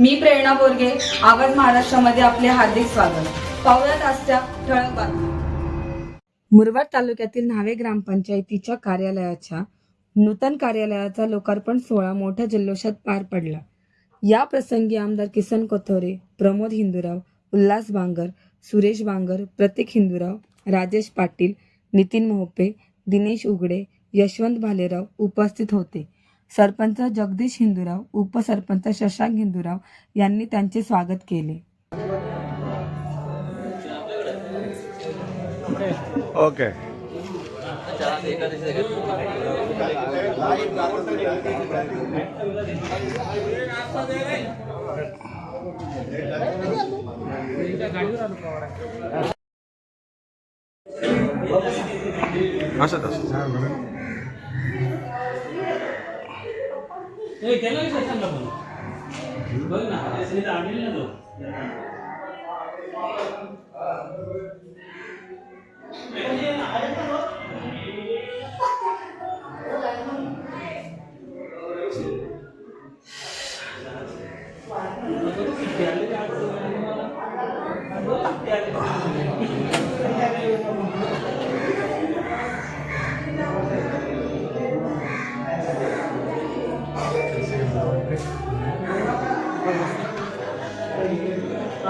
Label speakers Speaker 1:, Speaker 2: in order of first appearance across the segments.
Speaker 1: मी प्रेरणा बोरगे आवाज महाराष्ट्रामध्ये आपले हार्दिक स्वागत. पाहुयात आजच्या ठळक बातम्या. मुरबाड तालुक्यातील न्हावे ग्रामपंचायतीच्या कार्यालयाच्या नूतन कार्यालयाचा लोकार्पण सोहळा मोठ्या जल्लोषात पार पडला. या प्रसंगी आमदार किसन कोथोरे प्रमोद हिंदूराव उल्हास बांगर सुरेश बांगर प्रतीक हिंदूराव राजेश पाटील नितीन मोहपे दिनेश उगडे यशवंत भालेराव उपस्थित होते. सरपंच जगदीश हिंदूराव उपसरपंच शशांक हिंदूराव यांनी त्यांचे स्वागत केले.
Speaker 2: ओके. असं असं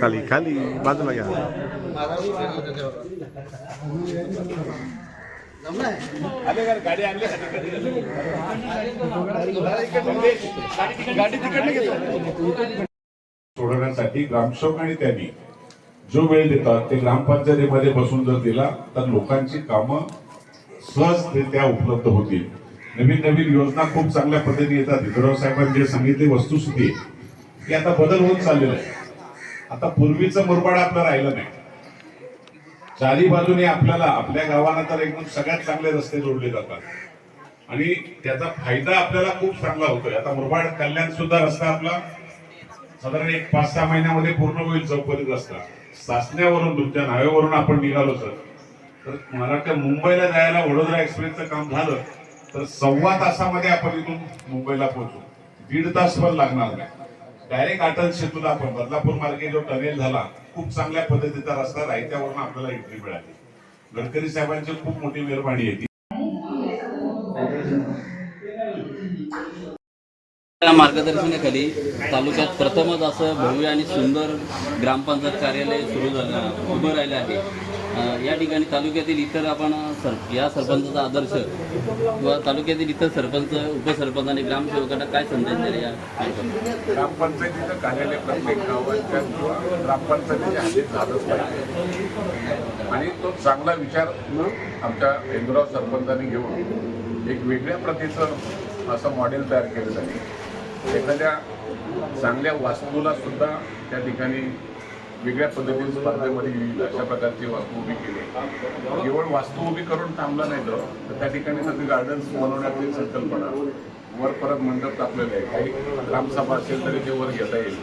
Speaker 2: खाली खाली बाजूला घ्या.
Speaker 3: सोडवण्यासाठी ग्रामसेवक आणि त्यांनी जो वेळ देतात ते ग्रामपंचायतीमध्ये बसून जर दिला तर लोकांची कामं सहजरित्या उपलब्ध होतील. नवीन नवीन योजना खूप चांगल्या पद्धतीने येतात. विक्राव साहेबांनी जे सांगितले वस्तुस्थिती की आता बदल होत चाललेला आहे. आता पूर्वीचं मुरबाड आपलं राहिलं नाही. चारी बाजूने आपल्याला आपल्या गावांना तर एकदम सगळ्यात चांगले रस्ते जोडले जातात. आणि त्याचा फायदा आपल्याला खूप चांगला होतोय. आता मुरबाड कल्याण सुद्धा रस्ता आपला साधारण एक पाच सहा महिन्यामध्ये पूर्ण होईल चौपदीत रस्ता. सासण्यावरून तुमच्या नावेवरून आपण निघालो सर तर मला वाटतं मुंबईला जायला वडोदरा एक्सप्रेसचं काम झालं तर सव्वा तासामध्ये आपण इथून मुंबईला पोहोचू. दीड तास पण लागणार नाही. डायरेक्ट अटल सेतूला आपण बदलापूर मार्गे जो टनेल झाला खूप चांगल्या पद्धतीचा रस्ता रायत्यावरून आपल्याला एंट्री मिळाली. गडकरी साहेबांची खूप मोठी मेहरबानी आहे. ती
Speaker 4: या मार्गदर्शनाखाली तालुक्यात प्रथमच असं भव्य आणि सुंदर ग्रामपंचायत कार्यालय सुरू झालं उभं राहिलं आहे. या ठिकाणी तालुक्यातील इतर आपण सर या सरपंचाचा आदर्श किंवा तालुक्यातील इतर सरपंच उपसरपंच आणि ग्रामसेवकांना काय संदेश द्याल या
Speaker 3: ग्रामपंचायतीचं कार्यालय प्रत्येक गावाच्या ग्रामपंचायतीच्या हद्दीत झालंच पाहिजे. आणि तो चांगला विचार आमच्या इंदुराव सरपंचांनी घेऊन एक वेगळ्या प्रतीचं असं मॉडेल तयार केलेलं आहे. एखाद्या चांगल्या वास्तूला सुद्धा त्या ठिकाणी वेगळ्या पद्धतीने स्पर्धेमध्ये येईल अशा प्रकारची वास्तू उभी केली केवळ वास्तू उभी करून थांबला नाही तर त्या ठिकाणी सगळी गार्डन्स बनवण्याची संकल्पना वर परत मंडप टाकलेलं आहे. काही ग्रामसभा असेल तरी ते वर घेता येईल.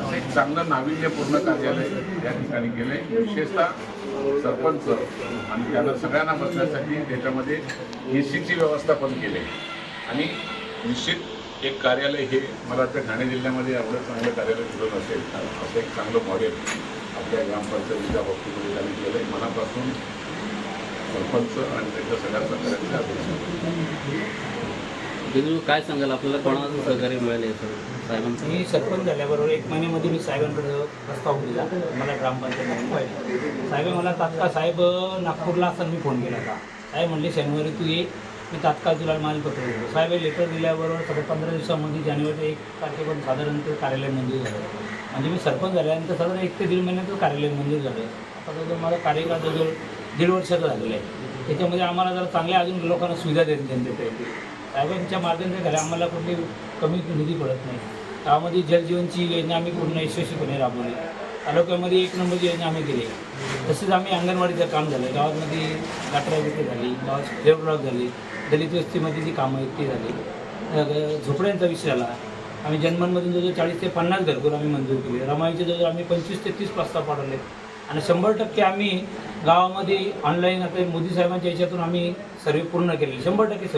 Speaker 3: असं एक चांगलं नाविन्यपूर्ण कार्यालय या ठिकाणी गेले विशेषतः सरपंच आणि त्यांना सगळ्यांना बसण्यासाठी त्याच्यामध्ये एसीची व्यवस्था पण केली आहे. आणि निश्चित एक कार्यालय हे मला वाटतं ठाणे जिल्ह्यामध्ये एवढं चांगलं कार्यालय सुरू नसेल. असं एक चांगलं मॉडेल आपल्या ग्रामपंचायतीच्या बाबतीमध्ये त्यांनी केलं आहे मनापासून सरपंच आणि त्यांच्या सगळ्या सहकार्याचे अभिनंदन
Speaker 4: बिंदू काय सांगाल? आपल्याला कोणाचं सहकार्य मिळाले साहेबांचं?
Speaker 5: मी सरपंच झाल्याबरोबर एक महिन्यामध्ये मी साहेबांकडे प्रस्ताव दिला. मला ग्रामपंचायत म्हणून पाहिजे साहेब मला तात्काळ साहेब नागपूरला असताना मी फोन केला होता. साहेब म्हणले शनिवारी तू ये. मी तात्काळ तुला मालपत्र देतो साहेब हे लेटर दिल्याबरोबर सगळं पंधरा दिवसामध्ये जानेवारी एक तारखेपर्यंत साधारणतः कार्यालय मंजूर झालं. म्हणजे मी सरपंच झाल्यानंतर साधारण एक ते दीड महिन्यातच कार्यालय मंजूर झालं. आता जवळ माझा कार्यकाळ जवळजवळ दीड वर्षाचा झालेला आहे त्याच्यामध्ये आम्हाला जरा चांगल्या अजून लोकांना सुविधा देत देण्यात साहेबांच्या मार्गाने मार्गदर्शनाखाली आम्हाला कुठली कमी निधी पडत नाही. त्यामध्ये जलजीवनची योजना आम्ही पूर्ण यशस्वीपणे राबवली. तालुक्यामध्ये एक नंबरची योजना आम्ही केली. तसेच आम्ही अंगणवाडीचं काम झालं. गावामध्ये गटरा विक्री झाली गावात फेरब्लॉक झाली. दलित वस्तीमध्ये जी कामं आहेत ती झाली. झोपड्यांचा विषय आला. आम्ही जन्मांमधून जवळजवळ चाळीस ते पन्नास घरकुल आम्ही मंजूर केले. रमाईचे जवळजवळ आम्ही पंचवीस ते तीस प्रस्ताव पाठवले. आणि शंभर टक्के आम्ही गावामध्ये ऑनलाईन आता मोदी साहेबांच्या याच्यातून आम्ही सर्वे पूर्ण केले शंभर टक्के सर्वे